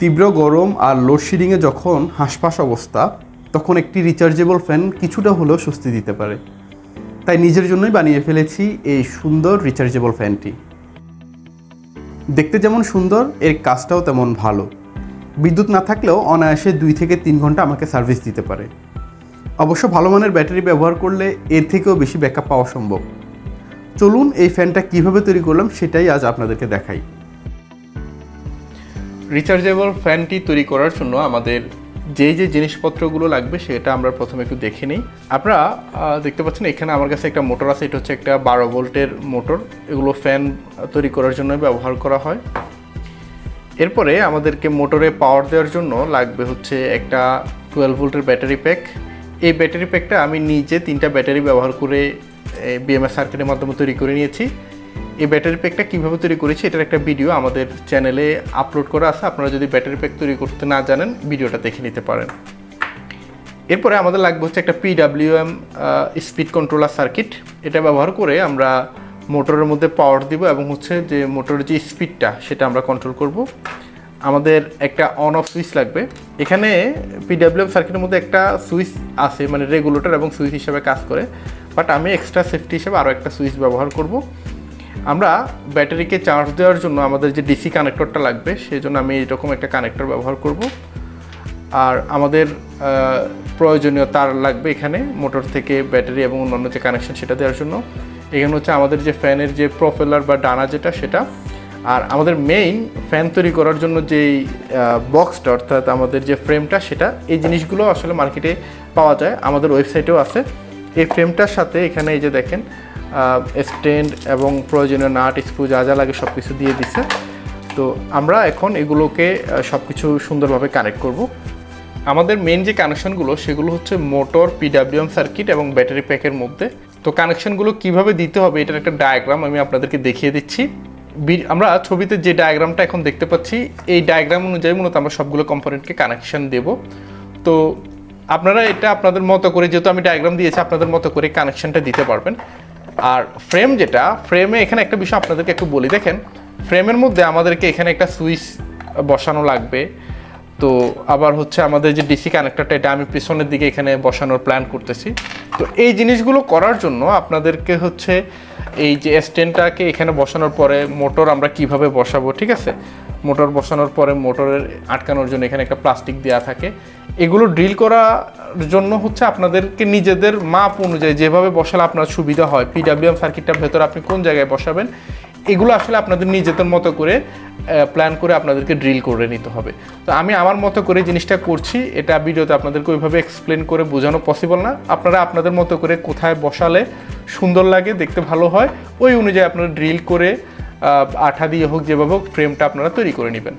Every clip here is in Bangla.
তীব্র গরম আর লোডশেডিংয়ে যখন হাঁসফাঁস অবস্থা, তখন একটি রিচার্জেবল ফ্যান কিছুটা হলেও স্বস্তি দিতে পারে। তাই নিজের জন্যই বানিয়ে ফেলেছি এই সুন্দর রিচার্জেবল ফ্যানটি দেখতে যেমন সুন্দর, এর কাজটাও তেমন ভালো। বিদ্যুৎ না থাকলেও অনায়াসে দুই থেকে তিন ঘণ্টা আমাকে সার্ভিস দিতে পারে। অবশ্য ভালো মানের ব্যাটারি ব্যবহার করলে এর থেকেও বেশি ব্যাকআপ পাওয়া সম্ভব। চলুন এই ফ্যানটা কীভাবে তৈরি করলাম সেটাই আজ আপনাদেরকে দেখাই। রিচার্জেবল ফ্যানটি তৈরি করার জন্য আমাদের যে যে জিনিসপত্রগুলো লাগবে সেটা আমরা প্রথমে একটু দেখে নিই। আপনারা দেখতে পাচ্ছেন এখানে আমার কাছে একটা মোটর আছে, এটা হচ্ছে একটা বারো ভোল্টের মোটর। এগুলো ফ্যান তৈরি করার জন্য ব্যবহার করা হয়। এরপরে আমাদেরকে মোটরে পাওয়ার দেওয়ার জন্য লাগবে হচ্ছে একটা টুয়েলভ ভোল্টের ব্যাটারি প্যাক এই ব্যাটারি প্যাকটা আমি নিজে তিনটা ব্যাটারি ব্যবহার করে বিএমএস সার্কিটের মাধ্যমে তৈরি করে নিয়েছি। এই ব্যাটারি প্যাকটা কীভাবে তৈরি করেছি এটার একটা ভিডিও আমাদের চ্যানেলে আপলোড করা আছে। আপনারা যদি ব্যাটারি প্যাক তৈরি করতে না জানেন ভিডিওটা দেখে নিতে পারেন। এরপরে আমাদের লাগবে হচ্ছে একটা পিডাব্লিউএম স্পিড কন্ট্রোলার সার্কিট এটা ব্যবহার করে আমরা মোটরের মধ্যে পাওয়ার দিব এবং হচ্ছে যে মোটরের যে স্পিডটা সেটা আমরা কন্ট্রোল করব। আমাদের একটা অন অফ সুইচ লাগবে। এখানে পিডাব্লিউএম সার্কিটের মধ্যে একটা সুইচ আছে মানে রেগুলেটর এবং সুইচ হিসাবে কাজ করে। বাট আমি এক্সট্রা সেফটি হিসাবে আরও একটা সুইচ ব্যবহার করব। আমরা ব্যাটারিকে চার্জ দেওয়ার জন্য আমাদের যে ডিসি কানেক্টরটা লাগবে, সেই জন্য আমি এরকম একটা কানেক্টর ব্যবহার করব। আর আমাদের প্রয়োজনীয় তার লাগবে এখানে, মোটর থেকে ব্যাটারি এবং অন্যান্য যে কানেকশন সেটা দেওয়ার জন্য। এখানে হচ্ছে আমাদের যে ফ্যানের যে প্রফেলার বা ডানা যেটা, সেটা। আর আমাদের মেইন ফ্যান তৈরি করার জন্য যেই বক্সটা অর্থাৎ আমাদের যে ফ্রেমটা সেটা, এই জিনিসগুলো আসলে মার্কেটে পাওয়া যায়। আমাদের ওয়েবসাইটেও আছে। এই ফ্রেমটার সাথে এখানে এই যে দেখেন স্ট্যান্ড এবং প্রয়োজনীয় নাট, স্ক্রু যা যা লাগে সব কিছু দিয়ে দিছে। তো আমরা এখন এগুলোকে সব কিছু সুন্দরভাবে কানেক্ট করব। আমাদের মেন যে কানেকশনগুলো সেগুলো হচ্ছে মোটর পিডাব্লিউএম সার্কিট এবং ব্যাটারি প্যাকের মধ্যে। তো কানেকশনগুলো কীভাবে দিতে হবে, এটার একটা ডায়াগ্রাম আমি আপনাদেরকে দেখিয়ে দিচ্ছি। আমরা ছবিতে যে ডায়াগ্রামটা এখন দেখতে পাচ্ছি, এই ডায়াগ্রাম অনুযায়ী মূলত আমরা সবগুলো কম্পোনেন্টকে কানেকশন দেব। তো আপনারা এটা আপনাদের মতো করে, যেহেতু আমি ডায়াগ্রাম দিয়েছি, আপনাদের মতো করে কানেকশনটা দিতে পারবেন। আর ফ্রেম যেটা ফ্রেমে এখানে একটা বিষয় আপনাদেরকে একটু বলি। দেখেন ফ্রেমের মধ্যে আমাদেরকে এখানে একটা সুইচ বসানো লাগবে। তো আবার হচ্ছে আমাদের যে ডিসি কানেক্টরটা এটা আমি পিছনের দিকে এখানে বসানোর প্ল্যান করতেছি। তো এই জিনিসগুলো করার জন্য আপনাদেরকে হচ্ছে এই যে স্ট্যান্ডটাকে এখানে বসানোর পরে মোটর আমরা কীভাবে বসাবো, ঠিক আছে? মোটর বসানোর পরে মোটরের আটকানোর জন্য এখানে একটা প্লাস্টিক দেওয়া থাকে। এগুলো ড্রিল করার জন্য হচ্ছে আপনাদেরকে নিজেদের মাপ অনুযায়ী যেভাবে বসালে আপনার সুবিধা হয়। পিডাব্লিউএম সার্কিটটার ভেতরে আপনি কোন জায়গায় বসাবেন এগুলো আসলে আপনাদের নিজেদের মতো করে প্ল্যান করে আপনাদেরকে ড্রিল করে নিতে হবে। তো আমি আমার মতো করে জিনিসটা করছি, এটা ভিডিওতে আপনাদেরকে ওইভাবে এক্সপ্লেন করে বোঝানো পসিবল না। আপনারা আপনাদের মতো করে কোথায় বসালে সুন্দর লাগে, দেখতে ভালো হয়, ওই অনুযায়ী আপনারা ড্রিল করে আঠা দিয়ে হোক, যেভাবে হোক ফ্রেমটা আপনারা তৈরি করে নেবেন।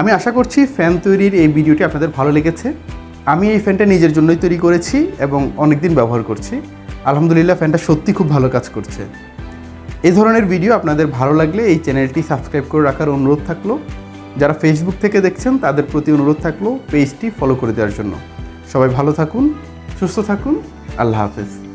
আমি আশা করছি ফ্যান তৈরির এই ভিডিওটি আপনাদের ভালো লেগেছে। আমি এই ফ্যানটা নিজের জন্যই তৈরি করেছি এবং অনেক দিন ব্যবহার করছি। আলহামদুলিল্লাহ ফ্যানটা সত্যি খুব ভালো কাজ করছে। এই ধরনের ভিডিও আপনাদের ভালো লাগলে এই চ্যানেলটি সাবস্ক্রাইব করে রাখার অনুরোধ থাকল। যারা ফেসবুক থেকে দেখছেন, তাদের প্রতি অনুরোধ থাকল পেজটি ফলো করে দেওয়ার জন্য। সবাই ভালো থাকুন, সুস্থ থাকুন, আল্লাহ হাফেজ।